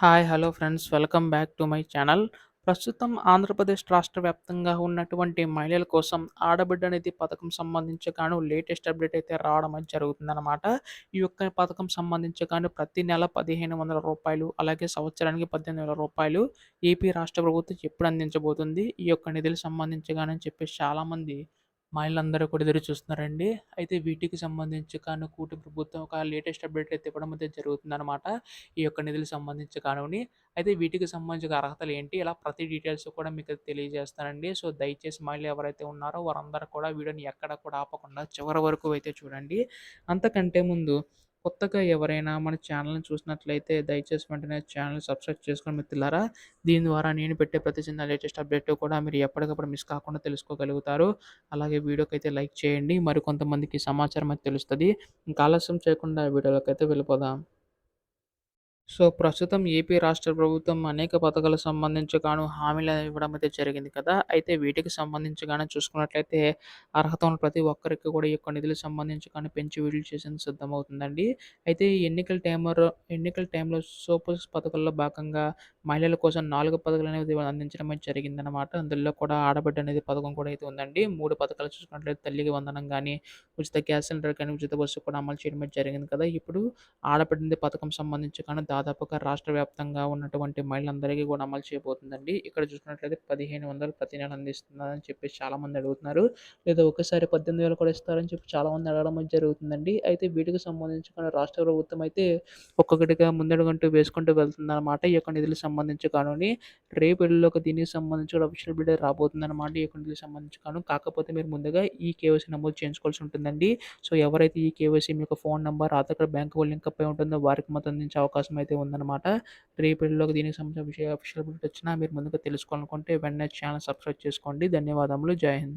Hi hello friends. Welcome back to my channel. ప్రస్తుతం ఆంధ్రప్రదేశ్ రాష్ట్ర వ్యాప్తంగా ఉన్నటువంటి మహిళల కోసం ఆడబిడ్డ నిధి పథకం సంబంధించి గాను లేటెస్ట్ అప్డేట్ అయితే రావడం అయితే జరుగుతుందన్నమాట. ఈ యొక్క పథకం సంబంధించి గాను ప్రతి నెల పదిహేను వందల రూపాయలు అలాగే సంవత్సరానికి పద్దెనిమిది వేల రూపాయలు ఏపీ రాష్ట్ర ప్రభుత్వం ఎప్పుడు అందించబోతుంది? ఈ యొక్క నిధులు సంబంధించి గాని చెప్పేసి చాలామంది మహిళలందరూ కూడా ఎదురు చూస్తున్నారండి. అయితే వీటికి సంబంధించి కాను కూటమి ప్రభుత్వం ఒక లేటెస్ట్ అప్డేట్ అయితే ఇవ్వడం అయితే జరుగుతుందన్నమాట. ఈ యొక్క నిధులకు సంబంధించి కానివ్వండి అయితే వీటికి సంబంధించిన అర్హతలు ఏంటి? ఇలా ప్రతి డీటెయిల్స్ కూడా మీకు తెలియజేస్తానండి. సో దయచేసి మహిళలు ఎవరైతే ఉన్నారో వారందరూ కూడా వీడియోని ఎక్కడ కూడా ఆపకుండా చివరి వరకు అయితే చూడండి. అంతకంటే ముందు కొత్తగా ఎవరైనా మన ఛానల్ని చూసినట్లయితే దయచేసి వెంటనే ఛానల్ సబ్స్క్రైబ్ చేసుకొని మిత్రులారా దీని ద్వారా నేను పెట్టే ప్రతి చిన్న లేటెస్ట్ అప్డేట్ కూడా మీరు ఎప్పటికప్పుడు మిస్ కాకుండా తెలుసుకోగలుగుతారు. అలాగే వీడియోకి అయితే లైక్ చేయండి. మరి కొంతమందికి సమాచారం అయితే తెలుస్తుంది. ఇంకా ఆలస్యం చేయకుండా వీడియోలోకి అయితే వెళ్ళిపోదాం. సో ప్రస్తుతం ఏపీ రాష్ట్ర ప్రభుత్వం అనేక పథకాలకు సంబంధించి గాను హామీలు ఇవ్వడం అయితే జరిగింది కదా. అయితే వీటికి సంబంధించి గాను చూసుకున్నట్లయితే అర్హత ఉన్న ప్రతి ఒక్కరికి కూడా ఈ యొక్క నిధులకు సంబంధించి కానీ పెంచి విడుదల చేసేందుకు సిద్ధమవుతుందండి. అయితే ఈ ఎన్నికల టైంలో ఎన్నికల టైంలో సూపర్ పథకాల్లో భాగంగా మహిళల కోసం నాలుగు పథకాలు అనేది అందించడం అయితే జరిగిందనమాట అందులో కూడా ఆడబిడ్డ అనేది పథకం కూడా అయితే ఉందండి. మూడు పథకాలు చూసుకున్నట్లయితే తల్లికి వందనం కానీ ఉచిత గ్యాస్ సిలిండర్ కానీ ఉచిత బస్సు కూడా అమలు చేయడం అయితే జరిగింది కదా. ఇప్పుడు ఆడబిడ్డ పథకం సంబంధించి కానీ దాదాపుగా రాష్ట్ర వ్యాప్తంగా ఉన్నటువంటి మహిళలందరికీ కూడా అమలు చేయబోతుందండి. ఇక్కడ చూసినట్లయితే పదిహేను వందలు ప్రతి నెల అందిస్తుందని చెప్పి చాలామంది అడుగుతున్నారు. లేదా ఒకసారి పద్దెనిమిది వేలు కూడా ఇస్తారని చెప్పి చాలామంది అడగడం జరుగుతుందండి. అయితే వీటికి సంబంధించి రాష్ట్ర ప్రభుత్వం అయితే ఒక్కొక్కటిగా ముందడుగంటూ వేసుకుంటూ వెళ్తుందన్నమాట. ఈ యొక్క నిధులకు సంబంధించి కానుని రేపు ఎల్లులోకి దీనికి సంబంధించి కూడా అఫీషియల్ బిల్డర్ రాబోతుందన్నమాట. ఈ యొక్క నిధులకు సంబంధించి కాను. కాకపోతే మీరు ముందుగా ఈ కేవైసీ నమోదు చేయించుకోవాల్సి ఉంటుందండి. సో ఎవరైతే ఈ కేవైసీ మీ యొక్క phone number Aadhaar card bank link అయి ఉంటుందో వారికి మాత్రం అందించే అవకాశం అయితే ఉందన్నమాట రేపటిలోకి దీనికి సంబంధించిన విషయ అఫీషియల్ అప్డేట్ వచ్చినా మీరు ముందుగా తెలుసుకోవాలనుకుంటే వెంటనే ఛానల్ సబ్స్క్రైబ్ చేసుకోండి. ధన్యవాదములు. జై హింద్.